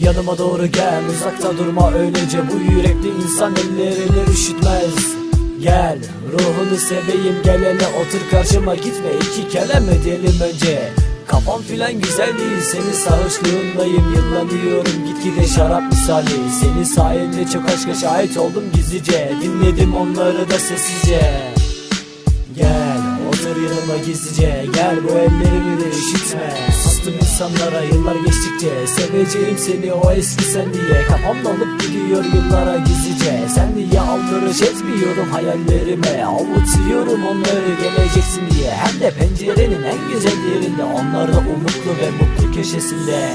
Yanıma doğru gel uzakta durma. Öylece Bu yürekli insan ellerini üşütmez. Gel ruhunu seveyim gel hele otur karşıma. Gitme iki kelam edelim önce. Kafam filan güzel değil senin sarhoşluğundayım Yıllanıyorum gitgide şarap misali. Senin sayende çok aşka şahit oldum gizlice. Dinledim onları da sessizce. Gel otur yanıma gizlice. Gel bu ellerimi de üşütme Sustum insanlara yıllar geçtikçe. Seveceğim seni o eski sen diye. Kafamda alıp gidiyor yıllara gizlice. Sen diye aldırış etmiyorum hayallerime? Avutuyorum onları geleceksin diye. Hem de pencerenin en güzel yerinde. Onları umutlu ve mutlu köşesinde.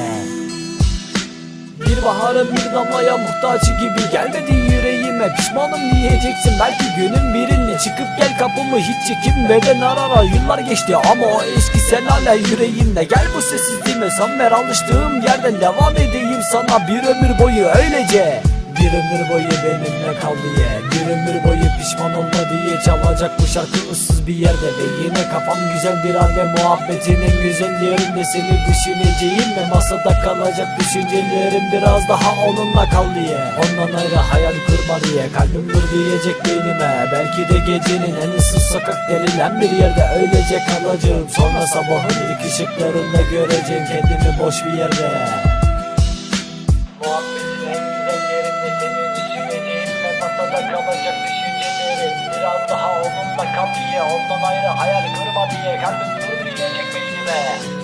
Bir baharın bir damlaya muhtaç gibi gelmedi yüreğime. Pişmanım diyeceksin. Belki günün birinde Çıkıp gel kapımı hiç çekinmeden arara Yıllar geçti ama o eski sen hala yüreğimde Gel bu sessizliğime sanmer alıştığım yerden Devam edeyim sana bir ömür boyu öylece. Bir ömür boyu benimle kal diye Bir ömür boyu pişman olma diye Çalacak bu şarkı ıssız bir yerde Ve yine kafam güzel bir an ve muhabbetin güzel yerinde Seni düşüneceğim ve masada kalacak düşüncelerim Biraz daha onunla kal diye. Ondan ayrı hayal kurma diye Kalbim dur diyecek beynime. Belki de gecenin en ıssız sokak denilen bir yerde Öylece kalacağım. Sonra sabahın ilk ışıklarında göreceğim Kendimi boş bir yerde. Muhabbetin Biraz daha onunla kal diye ondan ayrı hayal kurma diye kalbim dur diyecek beynime